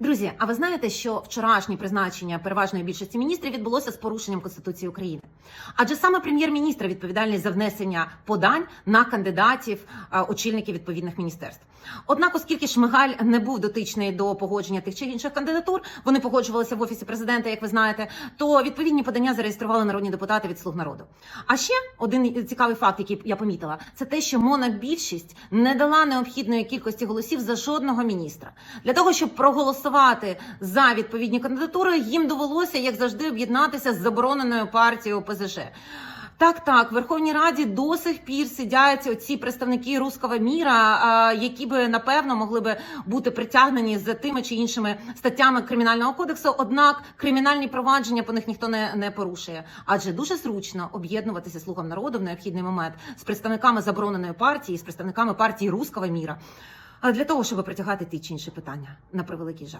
Друзі, а ви знаєте, що вчорашнє призначення переважної більшості міністрів відбулося з порушенням Конституції України? Адже саме прем'єр-міністр відповідальний за внесення подань на кандидатів е, очільників відповідних міністерств. Однак, оскільки Шмигаль не був дотичний до погодження тих чи інших кандидатур, вони погоджувалися в офісі президента, як ви знаєте, то відповідні подання зареєстрували народні депутати від слуг народу. А ще один цікавий факт, який я помітила, це те, що монобільшість не дала необхідної кількості голосів за жодного міністра. Для того щоб проголосувати за відповідні кандидатури, їм довелося, як завжди, об'єднатися з забороненою партією ОПЗЖ. Так, так, в Верховній Раді до сих пір сидять оці представники руського міра, які би напевно могли би бути притягнені за тими чи іншими статтями кримінального кодексу. Однак кримінальні провадження по них ніхто не, не порушує. Адже дуже зручно об'єднуватися слугам народу в необхідний момент з представниками забороненої партії, з представниками партії руського міра, для того, щоб притягати ті чи інші питання на превеликий жаль.